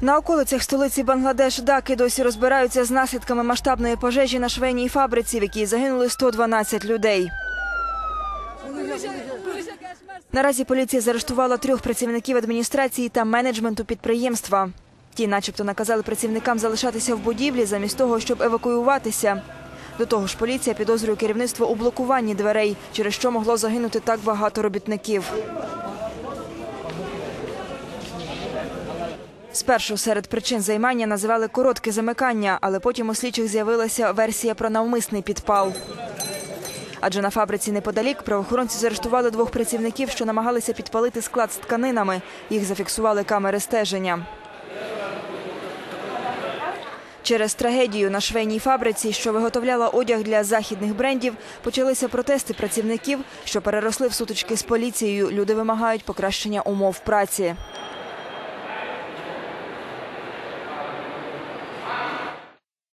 На околицях столиці Бангладеш Даки досі розбираються з наслідками масштабної пожежі на швейній фабриці, в якій загинули 112 людей. Наразі поліція заарештувала трьох працівників адміністрації та менеджменту підприємства. Ті, начебто, наказали працівникам залишатися в будівлі замість того, щоб евакуюватися. До того ж, поліція підозрює керівництво у блокуванні дверей, через що могло загинути так багато робітників. Спершу серед причин займання називали коротке замикання, але потім у слідчих з'явилася версія про навмисний підпал. Адже на фабриці неподалік правоохоронці заарештували двох працівників, що намагалися підпалити склад з тканинами. Їх зафіксували камери стеження. Через трагедію на швейній фабриці, що виготовляла одяг для західних брендів, почалися протести працівників, що переросли в сутички з поліцією. Люди вимагають покращення умов праці.